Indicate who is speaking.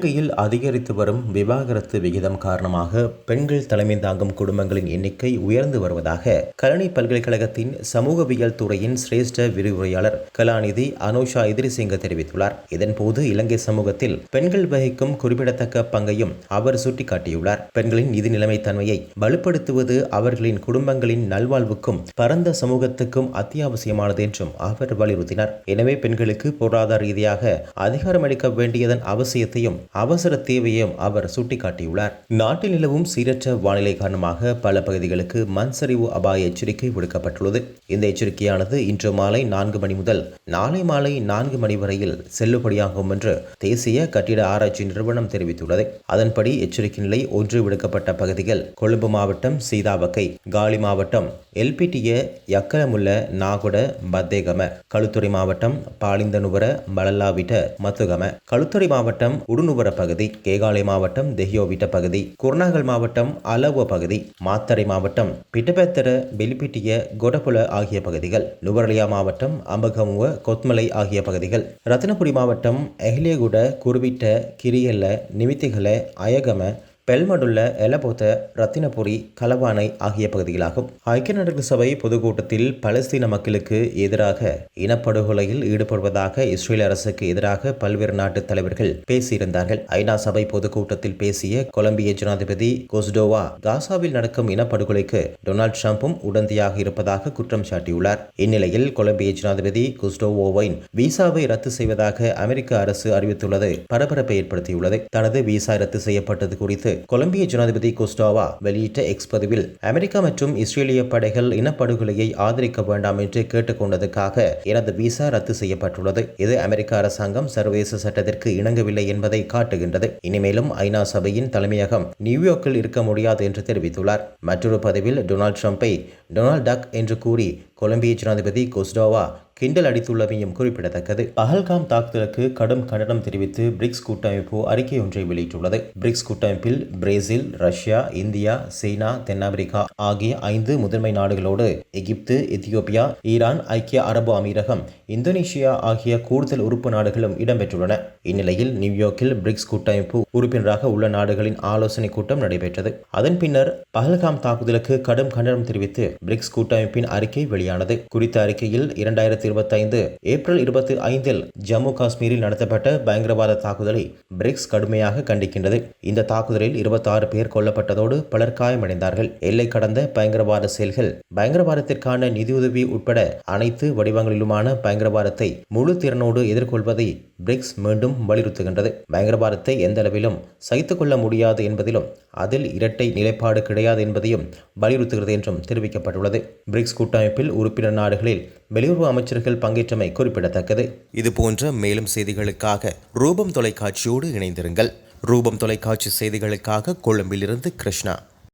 Speaker 1: இலங்கையில் அதிகரித்து வரும் விவாகரத்து விகிதம் காரணமாக பெண்கள் தலைமை தாங்கும் குடும்பங்களின் எண்ணிக்கை உயர்ந்து வருவதாக கலனி பல்கலைக்கழகத்தின் சமூகவியல் துறையின் சிரேஷ்ட விரிவுரையாளர் கலாநிதி அனுஷா எதிரிசிங்க தெரிவித்துள்ளார். இதன்போது இலங்கை சமூகத்தில் பெண்கள் வகிக்கும் குறிப்பிடத்தக்க பங்கையும் அவர் சுட்டிக்காட்டியுள்ளார். பெண்களின் நிதி நிலைமை தன்மையை வலுப்படுத்துவது அவர்களின் குடும்பங்களின் நல்வாழ்வுக்கும் பரந்த சமூகத்துக்கும் அத்தியாவசியமானது என்றும் அவர் வலியுறுத்தினார். எனவே பெண்களுக்கு பொருளாதார ரீதியாக அதிகாரமளிக்க வேண்டியதன் அவசியத்தையும் அவசர தேவையையும் அவர் சுட்டிக்காட்டியுள்ளார். நாட்டில் நிலவும் சீரற்ற வானிலை காரணமாக பல பகுதிகளுக்கு மண் சரிவு அபாய எச்சரிக்கை விடுக்கப்பட்டுள்ளது. இந்த எச்சரிக்கையானது இன்று மாலை நான்கு மணி முதல் நாளை மாலை நான்கு மணி வரையில் செல்லுபடியாகும் என்று தேசிய கட்டிட ஆராய்ச்சி நிறுவனம் தெரிவித்துள்ளது. அதன்படி எச்சரிக்கை நிலை ஒன்று விடுக்கப்பட்ட பகுதிகள் கொழும்பு மாவட்டம் சீதாவக்கை காலி மாவட்டம் எல்பிடிய யக்கலமுல்ல நாகுட பத்தேகம களுத்துறை மாவட்டம் பாலிந்தனுவர மலல்லாவிட்ட மத்துகம களுத்துறை மாவட்டம் உடுநுவர பகுதி கேகாலை மாவட்டம் தெஹியோவிட்ட பகுதி குர்நாகல் மாவட்டம் அலவ பகுதி மாத்தறை மாவட்டம் பிட்டபெத்தர பெலிபிட்டிய கொடபுல ஆகிய பகுதிகள் நுவரலியா மாவட்டம் அம்பகமுவ கொத்மலை ஆகிய பகுதிகள் ரத்தினபுரி மாவட்டம் எஹ்லியகுட குருவிட்ட கிரியல்ல நிமித்திகல அயகம பெல்மடுள்ள எலபோத்த ரத்தினபுரி கலவானை ஆகிய பகுதிகளாகும். ஐக்கிய நாடுகள் சபை பொதுக்கூட்டத்தில் பலஸ்தீன மக்களுக்கு எதிராக இனப்படுகொலையில் ஈடுபடுவதாக இஸ்ரேல் அரசுக்கு எதிராக பல்வேறு நாட்டு தலைவர்கள் பேசியிருந்தார்கள். ஐநா சபை பொதுக்கூட்டத்தில் பேசிய கொலம்பிய ஜனாதிபதி கொஸ்டோவா காசாவில் நடக்கும் இனப்படுகொலைக்கு டொனால்ட் ட்ரம்பும் உடந்தையாக இருப்பதாக குற்றம் சாட்டியுள்ளார். இந்நிலையில் கொலம்பிய ஜனாதிபதி குஸ்டோவோவின் விசாவை ரத்து செய்வதாக அமெரிக்க அரசு அறிவித்துள்ளது. பரபரப்பை ஏற்படுத்தியுள்ளது. தனது விசா ரத்து செய்யப்பட்டது குறித்து கொலம்பிய ஜனாதிபதி கோஸ்டாவா வெளியிட்ட எக்ஸ் பதிவில் அமெரிக்கா மற்றும் இஸ்ரேலிய படைகள் இனப்படுகொலையை ஆதரிக்க வேண்டாம் என்று கேட்டுக்கொண்டதுக்காக எனது விசா ரத்து செய்யப்பட்டுள்ளது. இது அமெரிக்க அரசாங்கம் சர்வதேச சட்டத்திற்கு இணங்கவில்லை என்பதை காட்டுகின்றது. இனிமேலும் ஐநா சபையின் தலைமையகம் நியூயார்க்கில் இருக்க முடியாது என்று தெரிவித்துள்ளார். மற்றொரு பதிவில் டொனால்ட் ட்ரம்ப்பை டொனால்ட் டக் என்று கூறி கொலம்பிய ஜனாதிபதி கொஸ்டோவா கிண்டல் அடித்துள்ளமையும் குறிப்பிடத்தக்கது. பஹல்காம் தாக்குதலுக்கு கடும் கண்டனம் தெரிவித்து பிரிக்ஸ் கூட்டமைப்பு அறிக்கை ஒன்றை வெளியிட்டுள்ளது. பிரிக்ஸ் கூட்டமைப்பில் பிரேசில் ரஷ்யா இந்தியா சீனா தென்னாப்பிரிக்கா ஆகிய ஐந்து முதன்மை நாடுகளோடு எகிப்து எத்தியோப்பியா ஈரான் ஐக்கிய அரபு அமீரகம் இந்தோனேஷியா ஆகிய கூடுதல் உறுப்பு நாடுகளும் இடம்பெற்றுள்ளன. இந்நிலையில் நியூயார்க்கில் பிரிக்ஸ் கூட்டமைப்பு உறுப்பினராக உள்ள நாடுகளின் ஆலோசனை கூட்டம் நடைபெற்றது. அதன் பின்னர் பஹல்காம் தாக்குதலுக்கு கடும் கண்டனம் தெரிவித்து பிரிக்ஸ் கூட்டமைப்பின் அறிக்கை வெளியானது. குறித்த அறிக்கையில் இரண்டாயிரத்தி இருபத்தைந்து ஏப்ரல் இருபத்தி ஐந்தில் ஜம்மு காஷ்மீரில் நடத்தப்பட்ட பயங்கரவாத தாக்குதலை பிரிக்ஸ் கடுமையாக கண்டிக்கின்றது. இந்த தாக்குதலில் இருபத்தாறு பேர் கொல்லப்பட்டதோடு பலர் காயமடைந்தார்கள். எல்லை கடந்த பயங்கரவாத செயல்கள் பயங்கரவாதத்திற்கான நிதியுதவி உட்பட அனைத்து வடிவங்களிலுமான பயங்கரவாதத்தை முழு திறனோடு எதிர்கொள்வதை பிரிக்ஸ் மீண்டும் வலியுறுத்துகின்றது. பயங்கரவாதத்தை எந்த அளவிலும் சகித்துக் கொள்ள முடியாது என்பதிலும் அதில் இரட்டை நிலைப்பாடு கிடையாது என்பதையும் வலியுறுத்துகிறது என்றும் தெரிவிக்கப்பட்டுள்ளது. பிரிக்ஸ் கூட்டமைப்பில் உறுப்பினர் நாடுகளில் வெளியுறவு அமைச்சர்கள் பங்கேற்றமை குறிப்பிடத்தக்கது. இதுபோன்ற மேலும் செய்திகளுக்காக ரூபம் தொலைக்காட்சியோடு இணைந்திருங்கள். ரூபம் தொலைக்காட்சி செய்திகளுக்காக கொழும்பிலிருந்து கிருஷ்ணா.